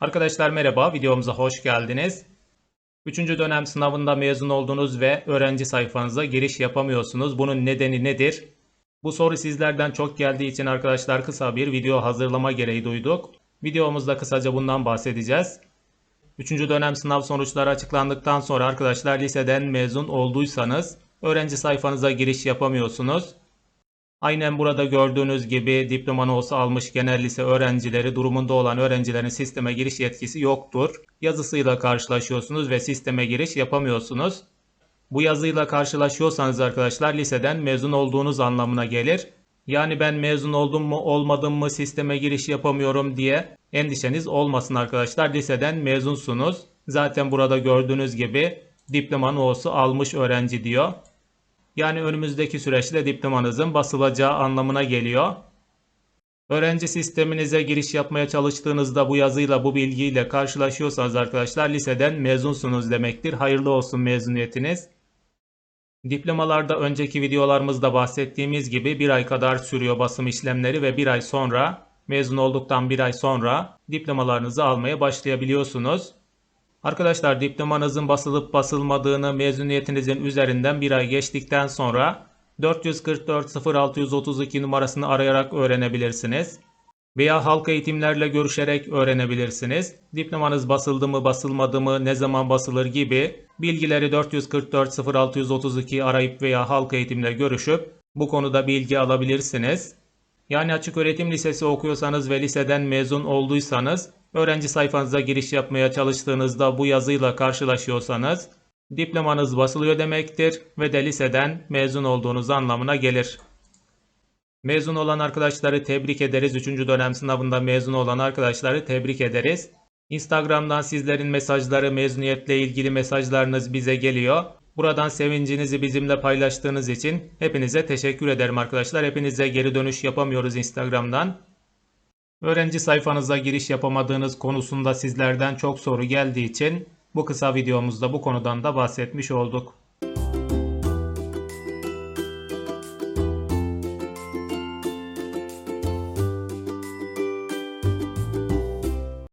Arkadaşlar merhaba, videomuza hoş geldiniz. Üçüncü dönem sınavında mezun oldunuz ve öğrenci sayfanıza giriş yapamıyorsunuz. Bunun nedeni nedir? Bu soru sizlerden çok geldiği için arkadaşlar kısa bir video hazırlama gereği duyduk. Videomuzda kısaca bundan bahsedeceğiz. Üçüncü dönem sınav sonuçları açıklandıktan sonra arkadaşlar liseden mezun olduysanız öğrenci sayfanıza giriş yapamıyorsunuz. Aynen burada gördüğünüz gibi diploma notu almış genel lise öğrencileri durumunda olan öğrencilerin sisteme giriş yetkisi yoktur. Yazısıyla karşılaşıyorsunuz ve sisteme giriş yapamıyorsunuz. Bu yazıyla karşılaşıyorsanız arkadaşlar liseden mezun olduğunuz anlamına gelir. Yani ben mezun oldum mu olmadım mı sisteme giriş yapamıyorum diye endişeniz olmasın arkadaşlar. Liseden mezunsunuz. Zaten burada gördüğünüz gibi diploma notu almış öğrenci diyor. Yani önümüzdeki süreçte diplomanızın basılacağı anlamına geliyor. Öğrenci sisteminize giriş yapmaya çalıştığınızda bu yazıyla bu bilgiyle karşılaşıyorsanız arkadaşlar liseden mezunsunuz demektir. Hayırlı olsun mezuniyetiniz. Diplomalarda önceki videolarımızda bahsettiğimiz gibi bir ay kadar sürüyor basım işlemleri ve bir ay sonra mezun olduktan bir ay sonra diplomalarınızı almaya başlayabiliyorsunuz. Arkadaşlar diplomanızın basılıp basılmadığını mezuniyetinizin üzerinden bir ay geçtikten sonra 444 0632 numarasını arayarak öğrenebilirsiniz. Veya halk eğitimlerle görüşerek öğrenebilirsiniz. Diplomanız basıldı mı basılmadı mı ne zaman basılır gibi bilgileri 444 0632 arayıp veya halk eğitimle görüşüp bu konuda bilgi alabilirsiniz. Yani açık öğretim lisesi okuyorsanız ve liseden mezun olduysanız öğrenci sayfanıza giriş yapmaya çalıştığınızda bu yazıyla karşılaşıyorsanız diplomanız basılıyor demektir ve de liseden mezun olduğunuz anlamına gelir. Mezun olan arkadaşları tebrik ederiz. 3. dönem sınavında mezun olan arkadaşları tebrik ederiz. Instagram'dan sizlerin mesajları, mezuniyetle ilgili mesajlarınız bize geliyor. Buradan sevincinizi bizimle paylaştığınız için hepinize teşekkür ederim arkadaşlar. Hepinize geri dönüş yapamıyoruz Instagram'dan. Öğrenci sayfanıza giriş yapamadığınız konusunda sizlerden çok soru geldiği için bu kısa videomuzda bu konudan da bahsetmiş olduk.